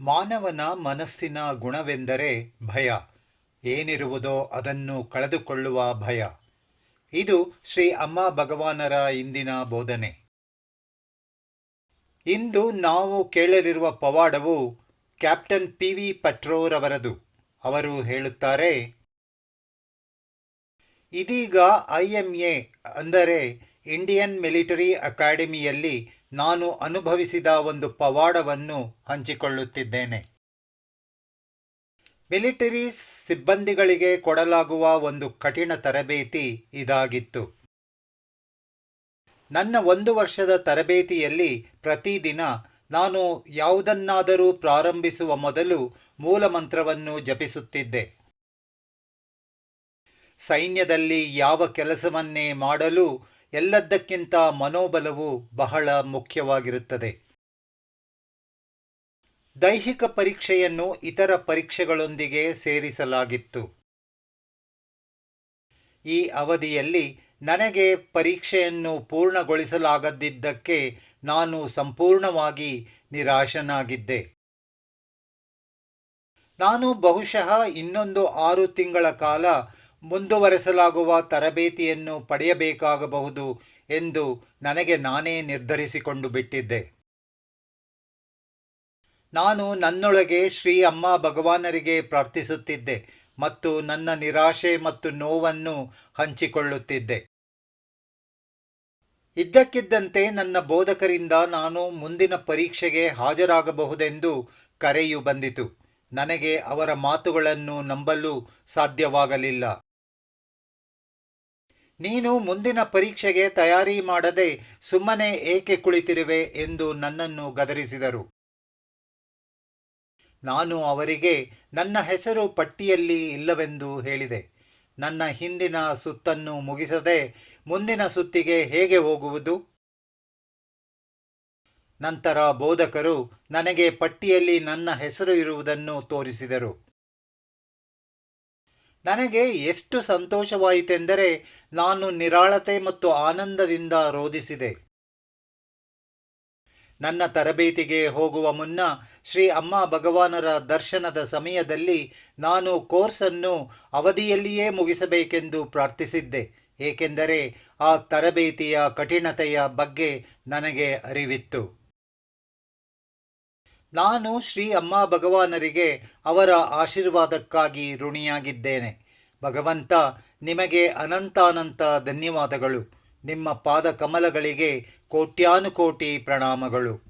ಮಾನವನ ಮನಸ್ಸಿನ ಗುಣವೆಂದರೆ ಭಯ. ಏನಿರುವುದೋ ಅದನ್ನು ಕಳೆದುಕೊಳ್ಳುವ ಭಯ. ಇದು ಶ್ರೀ ಅಮ್ಮ ಭಗವಾನರ ಇಂದಿನ ಬೋಧನೆ. ಇಂದು ನಾವು ಕೇಳಲಿರುವ ಪವಾಡವು ಕ್ಯಾಪ್ಟನ್ ಪಿ ವಿ ಪಟ್ರೋರವರದು. ಅವರು ಹೇಳುತ್ತಾರೆ, ಇದೀಗ ಐಎಂಎ ಅಂದರೆ ಇಂಡಿಯನ್ ಮಿಲಿಟರಿ ಅಕಾಡೆಮಿಯಲ್ಲಿ ನಾನು ಅನುಭವಿಸಿದ ಒಂದು ಪವಾಡವನ್ನು ಹಂಚಿಕೊಳ್ಳುತ್ತಿದ್ದೇನೆ. ಮಿಲಿಟರಿ ಸಿಬ್ಬಂದಿಗಳಿಗೆ ಕೊಡಲಾಗುವ ಒಂದು ಕಠಿಣ ತರಬೇತಿ ಇದಾಗಿತ್ತು. ನನ್ನ ಒಂದು ವರ್ಷದ ತರಬೇತಿಯಲ್ಲಿ ಪ್ರತಿದಿನ ನಾನು ಯಾವುದನ್ನಾದರೂ ಪ್ರಾರಂಭಿಸುವ ಮೊದಲು ಮೂಲಮಂತ್ರವನ್ನು ಜಪಿಸುತ್ತಿದ್ದೆ. ಸೈನ್ಯದಲ್ಲಿ ಯಾವ ಕೆಲಸವನ್ನೇ ಮಾಡಲು ಎಲ್ಲದಕ್ಕಿಂತ ಮನೋಬಲವು ಬಹಳ ಮುಖ್ಯವಾಗಿರುತ್ತದೆ. ದೈಹಿಕ ಪರೀಕ್ಷೆಯನ್ನು ಇತರ ಪರೀಕ್ಷೆಗಳೊಂದಿಗೆ ಸೇರಿಸಲಾಗಿತ್ತು. ಈ ಅವಧಿಯಲ್ಲಿ ನನಗೆ ಪರೀಕ್ಷೆಯನ್ನು ಪೂರ್ಣಗೊಳಿಸಲಾಗದಿದ್ದಕ್ಕೆ ನಾನು ಸಂಪೂರ್ಣವಾಗಿ ನಿರಾಶನಾಗಿದ್ದೆ. ನಾನು ಬಹುಶಃ ಇನ್ನೊಂದು ಆರು ತಿಂಗಳ ಕಾಲ ಮುಂದುವರೆಸಲಾಗುವ ತರಬೇತಿಯನ್ನು ಪಡೆಯಬೇಕಾಗಬಹುದು ಎಂದು ನನಗೆ ನಾನೇ ನಿರ್ಧರಿಸಿಕೊಂಡು ಬಿಟ್ಟಿದ್ದೆ. ನಾನು ನನ್ನೊಳಗೆ ಶ್ರೀ ಅಮ್ಮ ಭಗವಾನರಿಗೆ ಪ್ರಾರ್ಥಿಸುತ್ತಿದ್ದೆ ಮತ್ತು ನನ್ನ ನಿರಾಶೆ ಮತ್ತು ನೋವನ್ನು ಹಂಚಿಕೊಳ್ಳುತ್ತಿದ್ದೆ. ಇದ್ದಕ್ಕಿದ್ದಂತೆ ನನ್ನ ಬೋಧಕರಿಂದ ನಾನು ಮುಂದಿನ ಪರೀಕ್ಷೆಗೆ ಹಾಜರಾಗಬಹುದೆಂದು ಕರೆಯು ಬಂದಿತು. ನನಗೆ ಅವರ ಮಾತುಗಳನ್ನು ನಂಬಲು ಸಾಧ್ಯವಾಗಲಿಲ್ಲ. ನೀನು ಮುಂದಿನ ಪರೀಕ್ಷೆಗೆ ತಯಾರಿ ಮಾಡದೆ ಸುಮ್ಮನೆ ಏಕೆ ಕುಳಿತಿರುವೆ ಎಂದು ನನ್ನನ್ನು ಗದರಿಸಿದರು. ನಾನು ಅವರಿಗೆ, ನನ್ನ ಹೆಸರು ಪಟ್ಟಿಯಲ್ಲಿ ಇಲ್ಲವೆಂದು ಹೇಳಿದೆ. ನನ್ನ ಹಿಂದಿನ ಸುತ್ತನ್ನು ಮುಗಿಸದೆ ಮುಂದಿನ ಸುತ್ತಿಗೆ ಹೇಗೆ ಹೋಗುವುದು? ನಂತರ ಬೋಧಕರು ನನಗೆ ಪಟ್ಟಿಯಲ್ಲಿ ನನ್ನ ಹೆಸರು ಇರುವುದನ್ನು ತೋರಿಸಿದರು. ನನಗೆ ಎಷ್ಟು ಸಂತೋಷವಾಯಿತೆಂದರೆ ನಾನು ನಿರಾಳತೆ ಮತ್ತು ಆನಂದದಿಂದ ರೋಧಿಸಿದೆ. ನನ್ನ ತರಬೇತಿಗೆ ಹೋಗುವ ಮುನ್ನ ಶ್ರೀ ಅಮ್ಮ ಭಗವಾನರ ದರ್ಶನದ ಸಮಯದಲ್ಲಿ ನಾನು ಕೋರ್ಸನ್ನು ಅವಧಿಯಲ್ಲಿಯೇ ಮುಗಿಸಬೇಕೆಂದು ಪ್ರಾರ್ಥಿಸಿದ್ದೆ, ಏಕೆಂದರೆ ಆ ತರಬೇತಿಯ ಕಠಿಣತೆಯ ಬಗ್ಗೆ ನನಗೆ ಅರಿವಿತ್ತು. ನಾನು ಶ್ರೀ ಅಮ್ಮ ಭಗವಾನರಿಗೆ ಅವರ ಆಶೀರ್ವಾದಕ್ಕಾಗಿ ಋಣಿಯಾಗಿದ್ದೇನೆ. ಭಗವಂತ, ನಿಮಗೆ ಅನಂತಾನಂತ ಧನ್ಯವಾದಗಳು. ನಿಮ್ಮ ಪಾದ ಕಮಲಗಳಿಗೆ ಕೋಟ್ಯಾನುಕೋಟಿ ಪ್ರಣಾಮಗಳು.